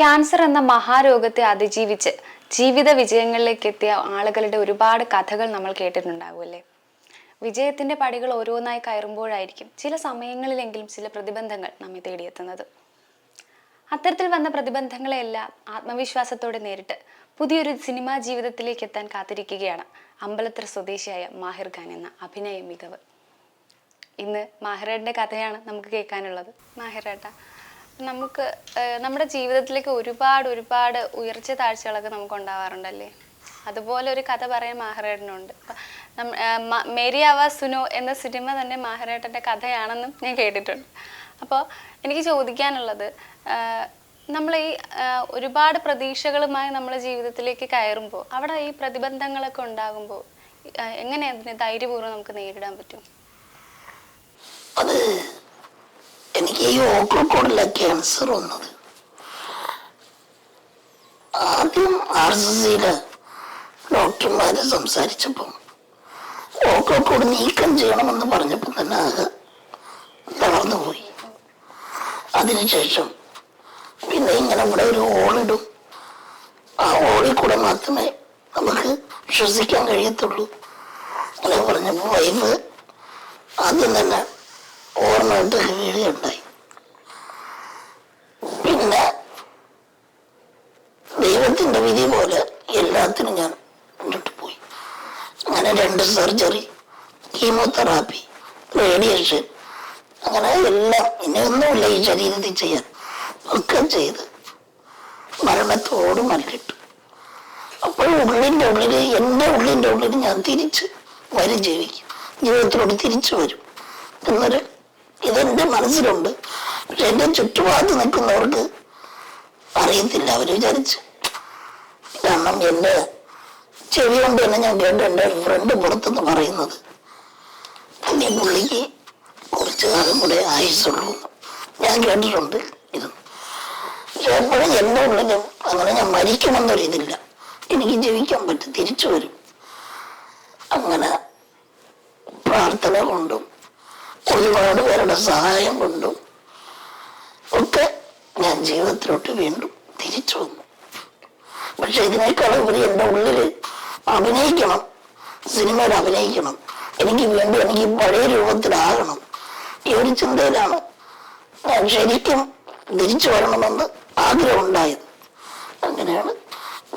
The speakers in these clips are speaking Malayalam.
ക്യാൻസർ എന്ന മഹാരോഗത്തെ അതിജീവിച്ച് ജീവിത വിജയങ്ങളിലേക്ക് എത്തിയ ആളുകളുടെ ഒരുപാട് കഥകൾ നമ്മൾ കേട്ടിട്ടുണ്ടാകുമല്ലേ വിജയത്തിന്റെ പടികൾ ഓരോന്നായി കയറുമ്പോഴായിരിക്കും ചില സമയങ്ങളിലെങ്കിലും ചില പ്രതിബന്ധങ്ങൾ നമ്മെ തേടിയെത്തുന്നത്. അത്തരത്തിൽ വന്ന പ്രതിബന്ധങ്ങളെല്ലാം ആത്മവിശ്വാസത്തോടെ നേരിട്ട് പുതിയൊരു സിനിമാ ജീവിതത്തിലേക്ക് എത്താൻ കാത്തിരിക്കുകയാണ് അമ്പലത്തറ സ്വദേശിയായ മാഹിർ ഖാൻ എന്ന അഭിനയ മികവ്. ഇന്ന് മാഹിറേട്ടന്റെ കഥയാണ് നമുക്ക് കേൾക്കാനുള്ളത്. മാഹിറേട്ട നമുക്ക് നമ്മുടെ ജീവിതത്തിലേക്ക് ഒരുപാട് ഒരുപാട് ഉയർച്ച താഴ്ചകളൊക്കെ നമുക്ക് ഉണ്ടാവാറുണ്ടല്ലേ? അതുപോലെ ഒരു കഥ പറയാൻ മാഹറേട്ടനുണ്ട് മേരി അവ സുനോ എന്ന സിനിമ തന്നെ മാഹറേട്ടന്റെ കഥയാണെന്നും ഞാൻ കേട്ടിട്ടുണ്ട്. അപ്പോൾ എനിക്ക് ചോദിക്കാനുള്ളത് നമ്മൾ ഈ ഒരുപാട് പ്രതീക്ഷകളുമായി നമ്മുടെ ജീവിതത്തിലേക്ക് കയറുമ്പോൾ അവിടെ ഈ പ്രതിബന്ധങ്ങളൊക്കെ ഉണ്ടാകുമ്പോൾ എങ്ങനെ അതിനെ ധൈര്യപൂർവം നമുക്ക് നേരിടാൻ പറ്റും? എനിക്ക് ഈ ഓക്ലക്കോടിലെ ക്യാൻസർ വന്നത്? ആദ്യം ആർ സി സിയിൽ ഡോക്ടർമാര് സംസാരിച്ചപ്പം ഓക്ലക്കോട് നീക്കം ചെയ്യണമെന്ന് പറഞ്ഞപ്പോൾ തന്നെ അത് തളർന്നു പോയി അതിനുശേഷം പിന്നെ ഇങ്ങനെ ഇവിടെ ഒരു ഓളിടും. ആ ഓളിൽ കൂടെ മാത്രമേ നമുക്ക് ശ്വസിക്കാൻ കഴിയത്തുള്ളൂ. അങ്ങനെ പറഞ്ഞപ്പോൾ വൈഫ് ആദ്യം തന്നെ ഓർമ്മയിട്ട് വീഴുകയുണ്ടായി പിന്നെ ദൈവത്തിന്റെ വിധി പോലെ എല്ലാത്തിനും ഞാൻ മുന്നോട്ട് പോയി. അങ്ങനെ രണ്ട് സർജറി കീമോതെറാപ്പി റേഡിയേഷൻ അങ്ങനെ എല്ലാം ഇനി ഒന്നുമില്ല ഈ ശരീരത്തിൽ ചെയ്യാൻ. ഒക്കെ ചെയ്ത് മരണത്തോട് മല്ലിട്ടു അപ്പോൾ ഉള്ളിന്റെ ഉള്ളിൽ എന്റെ ഉള്ളിന്റെ ഉള്ളിൽ ഞാൻ തിരിച്ച് വരും ജീവിക്കും. ജീവിതത്തിലോട് തിരിച്ചു വരും. എന്നൊരു ഇതെന്റെ മനസ്സിലുണ്ട്. പക്ഷെ എന്റെ ചുറ്റുപാട് നിൽക്കുന്നവർക്ക് അറിയത്തില്ല. അവർ വിചാരിച്ചു കാരണം എന്റെ ചെവി കൊണ്ട് തന്നെ ഞാൻ കേട്ടു എന്റെ ഫ്രണ്ട് പുറത്തുനിന്ന് പറയുന്നത്. എന്റെ പുള്ളിക്ക് കുറച്ചു കാലം കൂടെ ആയുസുള്ളൂ ഞാൻ കേട്ടിട്ടുണ്ട് ഇത്. പക്ഷെ എപ്പോഴും എന്റെ ഉള്ളിലും അങ്ങനെ ഞാൻ മരിക്കണമെന്നൊരു ഇതില്ല. എനിക്ക് ജീവിക്കാൻ പറ്റും തിരിച്ചു വരും. അങ്ങനെ പ്രാർത്ഥന കൊണ്ടും ഒരുപാട് പേരുടെ സഹായം കൊണ്ടും ഒക്കെ ഞാൻ ജീവിതത്തിലോട്ട് വീണ്ടും തിരിച്ചു വന്നു. പക്ഷെ ഇതിനേക്കാൾ ഉപരി എന്റെ ഉള്ളിൽ അഭിനയിക്കണം സിനിമയിൽ അഭിനയിക്കണം എനിക്ക് വീണ്ടും എനിക്ക് പഴയ രൂപത്തിലാകണം. ഈ ഒരു ചിന്തയിലാണ് ഞാൻ ശരിക്കും തിരിച്ചു വരണമെന്ന് ആഗ്രഹമുണ്ടായത്. അങ്ങനെയാണ്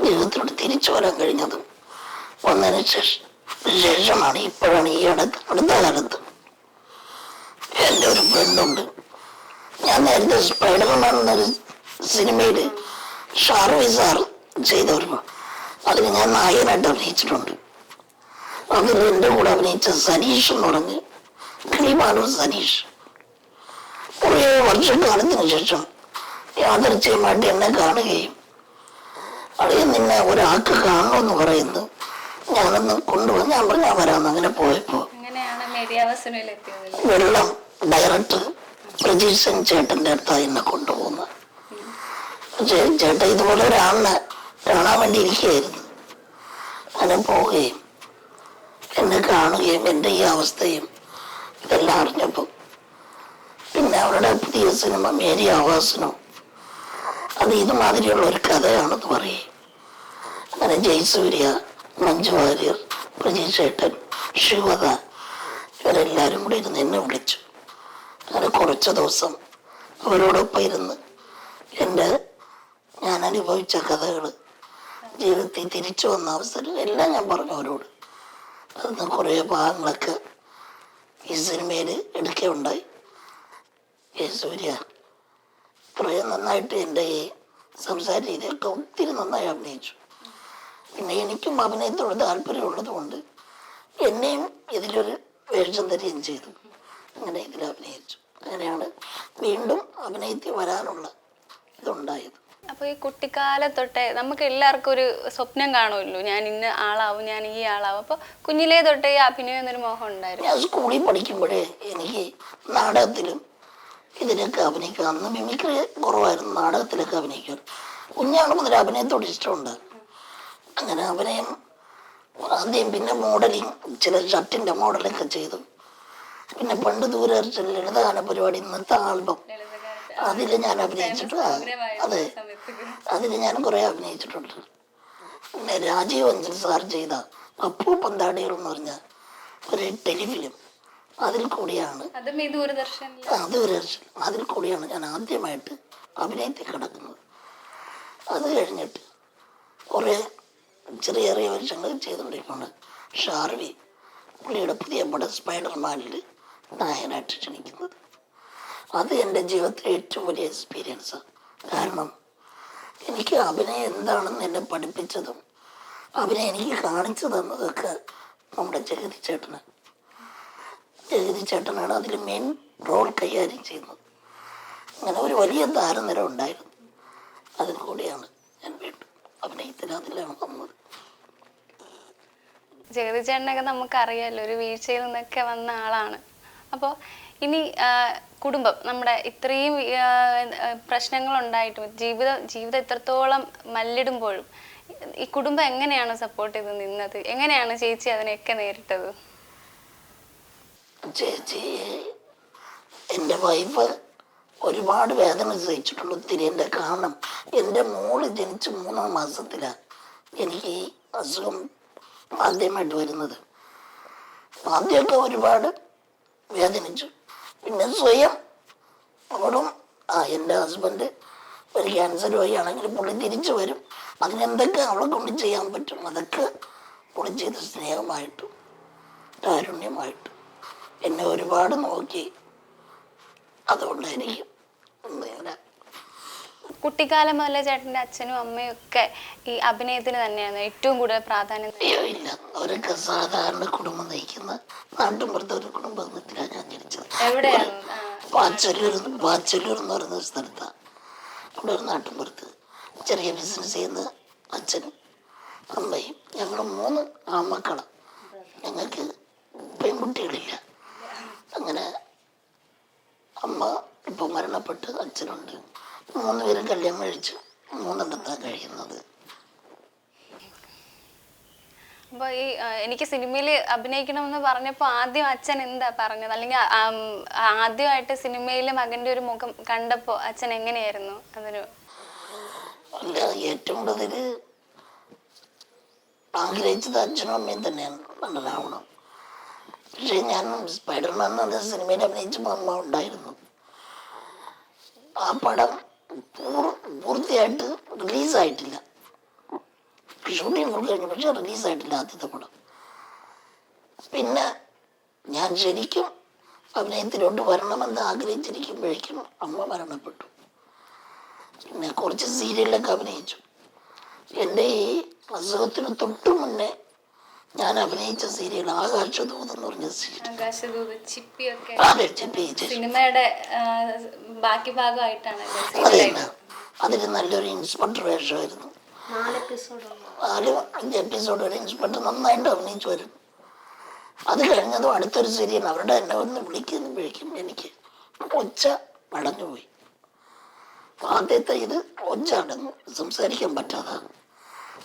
ജീവിതത്തിലോട്ട് തിരിച്ചു വരാൻ കഴിഞ്ഞത്. വന്നതിന് ശേഷം ശേഷമാണ് ഇപ്പോഴാണ് ഈ അടുത്ത അടുത്ത കാലത്ത് എന്റെ ഒരു ഫ്രണ്ടുണ്ട് ഞാൻ നേരത്തെ സ്പൈഡർമാൻ എന്നൊരു സിനിമയിൽ ഷാർവി സാർ ചെയ്ത ഒരു അതിന് ഞാൻ നായകനായിട്ട് അഭിനയിച്ചിട്ടുണ്ട്. അതിൽ എന്റെ കൂടെ അഭിനയിച്ച സനീഷ് എന്ന് പറഞ്ഞ് കിളിമാനൂർ സനീഷ്. കുറേ വർഷക്കാലത്തിന് ശേഷം യാദർച്ചയുമായിട്ട് എന്നെ കാണുകയും അളിയൻ നിന്നെ ഒരാൾക്ക് കാണണമെന്ന് പറയുന്നു. ഞാനൊന്ന് കൊണ്ടുപോകാൻ ഞാൻ പറഞ്ഞു വരാമെന്ന്. അങ്ങനെ പോയപ്പോ വെള്ളം ഡയറക്ടർ പ്രജീഷൻ ചേട്ടന്റെ അടുത്താണ് എന്നെ കൊണ്ടുപോകുന്നത്. ചേട്ടൻ ഇതുപോലെ ഒരാളിനെ കാണാൻ വേണ്ടി ഇരിക്കുകയായിരുന്നു. അങ്ങനെ പോവുകയും എന്നെ കാണുകയും എന്റെ ഈ അവസ്ഥയും ഇതെല്ലാം അറിഞ്ഞപ്പോൾ പിന്നെ അവരുടെ പുതിയ സിനിമ മേരി ആവാസനോ അത് ഇതുമാതിരിയുള്ള ഒരു കഥയാണെന്ന് പറയും അങ്ങനെ ജയസൂര്യ മഞ്ജു വാര്യർ പ്രജീഷേട്ടൻ ശിവത ഇവരെല്ലാവരും കൂടി ഇരുന്ന് എന്നെ വിളിച്ചു. അങ്ങനെ കുറച്ച് ദിവസം അവരോടൊപ്പം ഇരുന്ന് എന്റെ ഞാൻ അനുഭവിച്ച കഥകൾ ജീവിതത്തിൽ തിരിച്ചു വന്ന അവസരം എല്ലാം ഞാൻ പറഞ്ഞു അവരോട്. അന്ന് കുറേ ഭാഗങ്ങളൊക്കെ ഈ സിനിമയിൽ എടുക്കുകയുണ്ടായി. ഏ സൂര്യ കുറേ നന്നായിട്ട് എന്റെ ഈ സംസാര രീതിയൊക്കെ ഒത്തിരി നന്നായി അഭിനയിച്ചു. പിന്നെ എനിക്കും അഭിനയത്തോട് താല്പര്യമുള്ളത് കൊണ്ട് എന്നെയും ഇതിലൊരു വേഷം തരികയും ചെയ്തു. അങ്ങനെ ഇതിൽ അഭിനയിച്ചു. അങ്ങനെയാണ് വീണ്ടും അഭിനയത്തിൽ വരാനുള്ള ഇതുണ്ടായത്. അപ്പൊ ഈ കുട്ടിക്കാലം തൊട്ടേ നമുക്ക് എല്ലാവർക്കും ഒരു സ്വപ്നം കാണുമല്ലോ. ഞാൻ ഇന്ന ആളാവും ഞാൻ ഈ ആളാവും. അപ്പൊ കുഞ്ഞിലേ തൊട്ടേ ഈ അഭിനയം എന്നൊരു മോഹം ഉണ്ടായിരുന്നു. ഞാൻ സ്കൂളിൽ പഠിക്കുമ്പോഴേ എനിക്ക് നാടകത്തിലും ഇതിലൊക്കെ അഭിനയിക്കുക അന്ന് മിമിക്രി കുറവായിരുന്നു നാടകത്തിലൊക്കെ അഭിനയിക്കാൻ കുഞ്ഞാണ് മുതൽ അഭിനയത്തോട് ഇഷ്ടമുണ്ട്. അങ്ങനെ അഭിനയം ആദ്യം പിന്നെ മോഡലിങ് ചില ഷർട്ടിന്റെ മോഡലൊക്കെ ചെയ്തു. പിന്നെ പണ്ട് ദൂരദർശൻ ലളിതഗാന പരിപാടി ഇന്നത്തെ ആൽബം. അതിൽ ഞാൻ അഭിനയിച്ചിട്ട് അതെ. അതിൽ ഞാൻ കുറേ അഭിനയിച്ചിട്ടുണ്ട്. പിന്നെ രാജീവ് അഞ്ചൽ സാർ ചെയ്ത പപ്പു പന്താടികൾ എന്ന് പറഞ്ഞ ഒരു ടെലിഫിലിം അതിൽ കൂടിയാണ്. ദൂരദർശൻ. അതിൽ കൂടിയാണ് ഞാൻ ആദ്യമായിട്ട് അഭിനയത്തിൽ കിടക്കുന്നത്. അത് കഴിഞ്ഞിട്ട് കുറേ ചെറിയ ചെറിയ വേഷങ്ങൾ ചെയ്തുകൊണ്ടിരിക്കുന്നുണ്ട്. ഷാർവി പുള്ളിയുടെ പുതിയ പടം സ്പൈഡർമാനിൽ നായകനായിട്ട് ക്ഷണിക്കുന്നത്. അത് എന്റെ ജീവിതത്തിലെ ഏറ്റവും വലിയ എക്സ്പീരിയൻസാണ് കാരണം എനിക്ക് അഭിനയം എന്താണെന്ന് എന്നെ പഠിപ്പിച്ചതും അഭിനയം എനിക്ക് കാണിച്ചു തന്നതൊക്കെ നമ്മുടെ ജഗതി ചേട്ടന്. ജഗതി ചേട്ടനാണ് അതിൽ മെയിൻ റോൾ കൈകാര്യം ചെയ്യുന്നത്. അങ്ങനെ ഒരു വലിയ താരനിര ഉണ്ടായിരുന്നു. അതിൽ കൂടിയാണ് ഞാൻ വീണ്ടും അഭിനയത്തിന് അതിലാണ് വന്നത് ജഗതി ചേട്ടനൊക്കെ നമുക്കറിയാലോ ഒരു വീഴ്ചയിൽ നിന്നൊക്കെ വന്ന ആളാണ്. അപ്പോൾ ഇനി കുടുംബം നമ്മുടെ ഇത്രയും പ്രശ്നങ്ങൾ ഉണ്ടായിട്ടും ജീവിതം ജീവിതം ഇത്രത്തോളം മല്ലിടുമ്പോഴും ഈ കുടുംബം എങ്ങനെയാണ് സപ്പോർട്ട് ചെയ്ത് നിന്നത്? എങ്ങനെയാണ് ചേച്ചി അതിനെയൊക്കെ നേരിട്ടത്? ചേച്ചി എന്റെ വൈഫ് ഒരുപാട് വേദന സഹിച്ചിട്ടുണ്ട് ഒത്തിരി എന്റെ കാരണം. എന്റെ മോൾ ജനിച്ച് മൂന്നാം മാസത്തിലാണ് എനിക്ക് അസുഖം ആദ്യമായിട്ട് വരുന്നത്. ആദ്യമൊക്കെ ഒരുപാട് വേദനിച്ചു പിന്നെ സ്വയം അവളും ആ എന്റെ ഹസ്ബൻഡ് ഒരു ക്യാൻസർ വഴിയാണെങ്കിൽ പുള്ളി തിരിച്ചു വരും. അതിനെന്തൊക്കെ അവളെ കൊണ്ട് ചെയ്യാൻ പറ്റും? അതൊക്കെ പുള്ളി ചെയ്ത സ്നേഹമായിട്ടും കാരുണ്യമായിട്ടും എന്നെ ഒരുപാട് നോക്കി. ഇന്ന് ഇങ്ങനെ കുട്ടിക്കാലം മുതലേ ചേട്ടന്റെ അച്ഛനും അമ്മയും ഒക്കെ ഈ അഭിനയത്തിന് തന്നെയാണ് ഏറ്റവും കൂടുതൽ പ്രാധാന്യം. അയ്യോ ഇല്ല. അവരൊക്കെ സാധാരണ കുടുംബം നയിക്കുന്ന നാട്ടുമ്പുറത്തെ ഒരു കുടുംബത്തിലാണ് ഞാൻ ജനിച്ചത്. എവിടെയാണ്? ആ, പാച്ചല്ലൂർ പാച്ചല്ലൂർ എന്ന് പറയുന്ന ഒരു സ്ഥലത്താണ് അവിടെ ഒരു നാട്ടിൻപുറത്ത് ചെറിയ ബിസിനസ് ചെയ്യുന്ന അച്ഛനും അമ്മയും. ഞങ്ങൾ മൂന്ന് ആമക്കളാണ് ഞങ്ങൾക്ക് പെൺകുട്ടികളില്ല. അങ്ങനെ അമ്മ ഇപ്പം മരണപ്പെട്ട് അച്ഛനുണ്ട്. മൂന്ന് പേരും കല്യാണം കഴിച്ചു. മൂന്നെണ്ണത്താണ് കഴിക്കുന്നത്. അപ്പോൾ ഈ എനിക്ക് സിനിമയിൽ അഭിനയിക്കണമെന്ന് പറഞ്ഞപ്പോൾ ആദ്യം അച്ഛൻ എന്താ പറഞ്ഞത്? അല്ലെങ്കിൽ ആദ്യമായിട്ട് സിനിമയിൽ മകന്റെ ഒരു മുഖം കണ്ടപ്പോൾ അച്ഛൻ എങ്ങനെയായിരുന്നു? അതൊരു അല്ല ഏറ്റവും കൂടുതൽ ആഗ്രഹിച്ചത് അച്ഛനും അമ്മയും തന്നെയാണ്. നല്ലതാവണം. പക്ഷേ ഞാൻ സ്പൈഡർമാൻ എന്ന സിനിമയിൽ അഭിനയിച്ചപ്പോൾ അമ്മ ഉണ്ടായിരുന്നു. ആ പടം പൂർത്തിയായിട്ട് റിലീസായിട്ടില്ല. ഷൂട്ടിംഗ് ഫുൾ കഴിഞ്ഞു പക്ഷെ റിലീസായിട്ടില്ല ആദ്യത്തെ പടം. പിന്നെ ഞാൻ ശരിക്കും അഭിനയത്തിലോട്ട് വരണമെന്ന് ആഗ്രഹിച്ചിരിക്കുമ്പോഴേക്കും അമ്മ മരണപ്പെട്ടു. പിന്നെ കുറച്ച് സീരിയലൊക്കെ അഭിനയിച്ചു. എന്റെ ഈ അസുഖത്തിന് തൊട്ടു മുന്നേ ഞാൻ അഭിനയിച്ച സീരിയൽ ആകാശദൂത് എന്ന് പറഞ്ഞ സീരിയൽ. ആകാശദൂത് ചിപ്പിയൊക്കെ. അതെ ചിപ്പിയിച്ച് സിനിമയുടെ ബാക്കി ഭാഗമായിട്ടാണ് അതല്ല അതിൽ നല്ലൊരു ഇൻസ്പെക്ടർ വേഷമായിരുന്നു. നാല് അഞ്ച് എപ്പിസോഡ് വരെ ഇൻസ്പെക്ടർ നന്നായിട്ട് അഭിനയിച്ചു വരും അത് കഴിഞ്ഞതും അടുത്തൊരു സീരിയൽ അവരുടെ എന്നെ ഒന്ന് വിളിക്കുമ്പോഴേക്കും എനിക്ക് ഒച്ച അടഞ്ഞുപോയി ആദ്യത്തെ ഇത് ഒച്ച അടഞ്ഞു സംസാരിക്കാൻ പറ്റാതെ.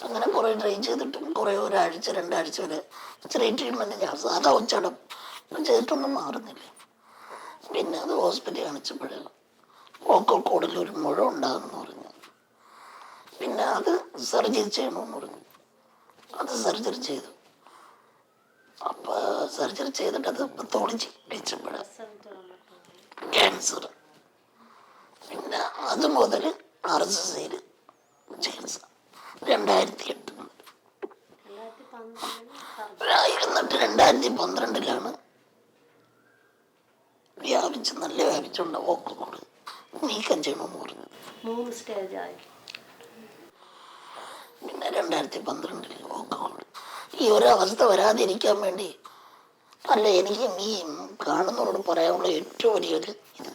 അങ്ങനെ കുറേ ട്രെയിൻ ചെയ്തിട്ടും കുറേ ഒരാഴ്ച രണ്ടാഴ്ച വരെ ചെറിയ ട്രീറ്റ്മെന്റ് ഞാൻ സാധാ ഒച്ചടം ചെയ്തിട്ടൊന്നും മാറുന്നില്ല. പിന്നെ അത് ഹോസ്പിറ്റലിൽ കാണിച്ചപ്പോൾ ഓക്കോക്കോടിൽ ഒരു മുഴ ഉണ്ടാകുമെന്ന് പറഞ്ഞു. പിന്നെ അത് സർജറി ചെയ്യണമെന്ന് പറഞ്ഞു. അത് സർജറി ചെയ്തു. അപ്പോൾ സർജറി ചെയ്തിട്ട് അത് പത്തോളജി വെച്ചപ്പോൾ ക്യാൻസർ പിന്നെ അത് മുതൽ ആർ എസ് എസ് ചികിത്സ. രണ്ടായിരത്തി എട്ട് എന്നിട്ട് രണ്ടായിരത്തി പന്ത്രണ്ടിലാണ് വ്യാപിച്ച് നല്ല വ്യാപിച്ചുണ്ട് ഓക്കോട് നീക്കം ചെയ്യണമെന്ന് പറഞ്ഞു മൂന്ന് സ്റ്റേജായി പിന്നെ രണ്ടായിരത്തി പന്ത്രണ്ടിൽ ഓക്കോട് ഈ ഒരു അവസ്ഥ വരാതിരിക്കാൻ വേണ്ടി അല്ല എനിക്ക് ഈ കാണുന്നവരോട് പറയാനുള്ള ഏറ്റവും വലിയൊരു ഇത്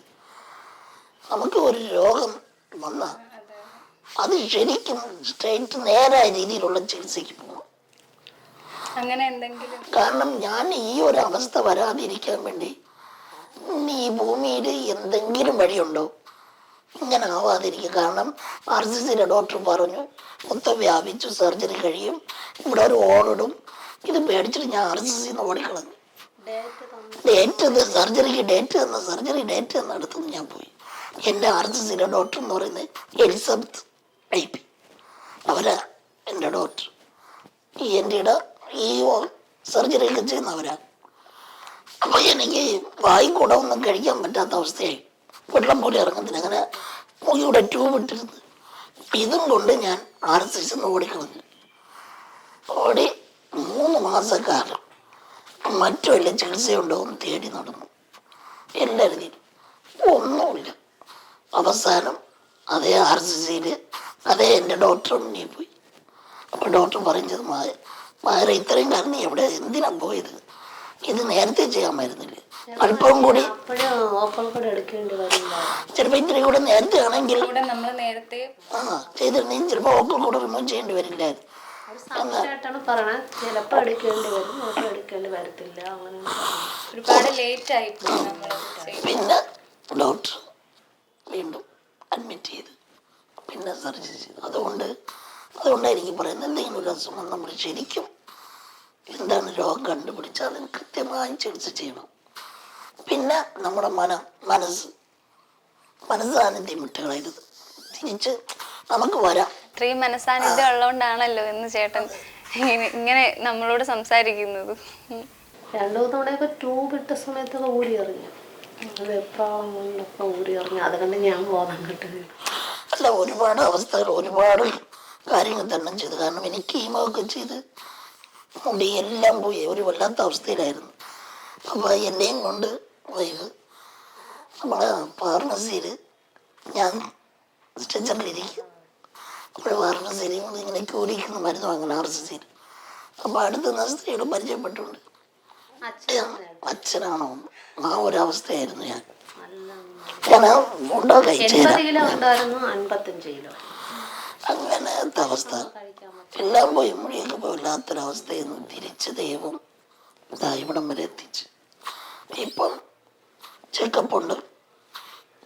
നമുക്ക് ഒരു രോഗം വന്ന അത് ശരിക്കും സ്ട്രേറ്റ് നേരായ രീതിയിലുള്ള ചികിത്സയ്ക്ക് പോകണം അങ്ങനെ എന്തെങ്കിലും? കാരണം ഞാൻ ഈ ഒരു അവസ്ഥ വരാതിരിക്കാൻ വേണ്ടി ഈ ഭൂമിയിൽ എന്തെങ്കിലും വഴിയുണ്ടോ? ഇങ്ങനെ ആവാതിരിക്കും. കാരണം ആർ സി ഡോക്ടർ പറഞ്ഞു മൊത്തം വ്യാപിച്ചു സർജറി കഴിയും ഇവിടെ ഒരു ഓടിടും ഇത് പേടിച്ചിട്ട് ഞാൻ ആർ സി സിന്ന് ഓടിക്കളഞ്ഞു. ഡേറ്റ് ഡേറ്റ് സർജറിക്ക് ഡേറ്റ് തന്ന സർജറി ഡേറ്റ് തന്ന അടുത്ത് ഞാൻ പോയി. എന്റെ ആർ സി ഡോക്ടർ എന്ന് പറയുന്നത് എലിസബത്ത് ഐ പി. അവർ എന്റെ ഡോക്ടർ. ഈ എന്റെ ഈ സർജറിയൊക്കെ ചെയ്യുന്നവരാണ് ചെയ്യുന്നവരാ. അപ്പോൾ എനിക്ക് വായി കൂടെ ഒന്നും കഴിക്കാൻ പറ്റാത്ത അവസ്ഥയായി. വെള്ളം പോലെ ഇറങ്ങത്തില്ല അങ്ങനെ ഇവിടെ ട്യൂബ് ഇട്ടിരുന്നു. ഇതും കൊണ്ട് ഞാൻ ആർ എസ് എസ് ഓടിക്കളഞ്ഞു ഓടി മൂന്ന് മാസക്കാലം മറ്റു വല്ല ചികിത്സയുണ്ടോ എന്ന് തേടി നടന്നു. എല്ലാവരും ഒന്നുമില്ല. അവസാനം അതേ ആർ സി സിയിൽ അതേ എന്റെ ഡോക്ടറും നീ പോയി. അപ്പോൾ ഡോക്ടർ പറഞ്ഞത് മായ മായര ഇത്രയും കാലം നീ എവിടെ? എന്തിനാ പോയത്? ഇത് നേരത്തെ ചെയ്യാമായിരുന്നില്ല അല്പം കൂടി ചിലപ്പോൾ ഇത്രയും കൂടെ നേരത്തെ ആണെങ്കിൽ ആ ചെയ്തിരുന്നെങ്കിൽ ചിലപ്പോൾ ഓപ്പൺ കൂടെ റിമൂവ് ചെയ്യേണ്ടി വരില്ലായിരുന്നു. പിന്നെ ഡോക്ടർ വീണ്ടും അഡ്മിറ്റ് ചെയ്ത്. പിന്നെ ചെയ്തു അതുകൊണ്ട് അതുകൊണ്ടാണ് എനിക്ക് പറയുന്നത് എന്തെങ്കിലും ഒരു അസുഖം നമ്മൾ ശരിക്കും എന്താണ് രോഗം കണ്ടുപിടിച്ചാൽ അതിന് കൃത്യമായി ചികിത്സ ചെയ്യണം. പിന്നെ നമ്മുടെ മന മനസ്സ്. മനസ്സ് വിട്ടുകളായിരുന്നു തിരിച്ച് നമുക്ക് വരാം. ഇത്രയും മനസ്സാന്നിധ്യം ഉള്ളതുകൊണ്ടാണല്ലോ എന്ന് ചേട്ടൻ ഇങ്ങനെ ഇങ്ങനെ നമ്മളോട് സംസാരിക്കുന്നത്. രണ്ടു തവണയൊക്കെ ട്യൂബ് ഇട്ട സമയത്തൊക്കെ ഊരി എറിഞ്ഞു അത് എപ്പോഴും കൊണ്ടൊക്കെ ഊരി എറിഞ്ഞു അതുകൊണ്ട് ഞാൻ ബോധം കിട്ടുന്നു അല്ല ഒരുപാട് അവസ്ഥകൾ ഒരുപാട് കാര്യങ്ങൾ തന്നെ ചെയ്തു. കാരണം എനിക്ക് കീമോ ഒക്കെ ചെയ്ത് മുടി എല്ലാം പോയി. ഒരു വല്ലാത്ത അവസ്ഥയിലായിരുന്നു. അപ്പോൾ എന്നെയും കൊണ്ട് പോയത് നമ്മളെ ഫാർമസിയിൽ ഞാൻ സ്ട്രെച്ചറിലിരിക്കും അപ്പോൾ ഫാർമസിയിൽ ഇങ്ങനെ ക്യൂരിക്കുന്ന മരുന്ന് വാങ്ങണം ആർ സി സിയിൽ അപ്പോൾ അടുത്തുനിന്ന് സ്ത്രീയോട് പരിചയപ്പെട്ടുണ്ട് അച്ഛനാണോ? ആ ഒരവസ്ഥയായിരുന്നു അവസ്ഥയായിരുന്നു ഞാൻ. അങ്ങനത്തെ അവസ്ഥ? എല്ലാം പോയി മുഴിയൊക്കെ പോയി. വല്ലാത്തൊരവസ്ഥയിൽ നിന്ന് തിരിച്ച് ദൈവം ഇതാ ഇവിടം വരെ എത്തിച്ച്. ഇപ്പം ചെക്കപ്പ് ഉണ്ട്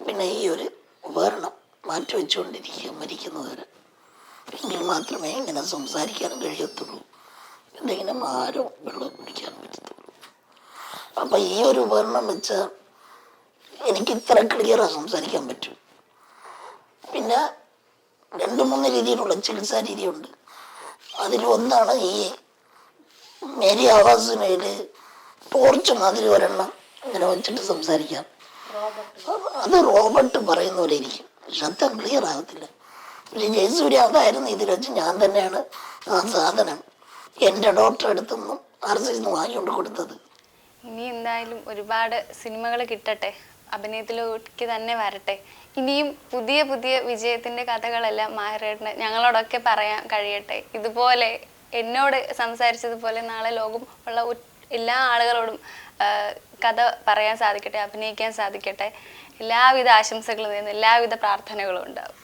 പിന്നെ ഈ ഒരു ഉപകരണം മാറ്റി വെച്ചുകൊണ്ടിരിക്കുക മരിക്കുന്നവരെ. എങ്കിൽ മാത്രമേ ഇങ്ങനെ സംസാരിക്കാൻ കഴിയത്തുള്ളൂ. എന്തെങ്കിലും ആരും വെള്ളം കുടിക്കാൻ പറ്റത്തുള്ളൂ. അപ്പം ഈ ഒരു ഉപകരണം വെച്ചാൽ എനിക്ക് ഇത്ര ക്ലിയറാണ് സംസാരിക്കാൻ പറ്റും. പിന്നെ രണ്ട് മൂന്ന് രീതിയിലുള്ള ചികിത്സാ രീതിയുണ്ട്. അതിൽ ഒന്നാണ് ഈ മേരി ആവാസിനയിൽ ടോർച്ച് മാതിരി ഒരെണ്ണം ഇങ്ങനെ വെച്ചിട്ട് സംസാരിക്കാം. അത് റോബർട്ട് പറയുന്ന പോലെ ഇരിക്കും. ശബ്ദം ക്ലിയർ ആകത്തില്ല. പക്ഷെ ജയസൂര്യ അതായിരുന്നു ഇതിൽ വെച്ച് ഞാൻ തന്നെയാണ് ആ സാധനം എന്റെ ഡോക്ടറെ അടുത്തുനിന്നും ആർ സി നിന്ന് വാങ്ങിക്കൊണ്ട് കൊടുത്തത്. ഇനി എന്തായാലും ഒരുപാട് സിനിമകൾ കിട്ടട്ടെ. അഭിനയത്തിലേക്ക് തന്നെ വരട്ടെ. ഇനിയും പുതിയ പുതിയ വിജയത്തിന്റെ കഥകളെല്ലാം മാഹരേട്ടന് ഞങ്ങളോടൊക്കെ പറയാൻ കഴിയട്ടെ. ഇതുപോലെ എന്നോട് സംസാരിച്ചതുപോലെ നാളെ ലോകം ഉള്ള എല്ലാ ആളുകളോടും കഥ പറയാൻ സാധിക്കട്ടെ അഭിനയിക്കാൻ സാധിക്കട്ടെ. എല്ലാവിധ ആശംസകളും എല്ലാവിധ പ്രാർത്ഥനകളും ഉണ്ടാവും.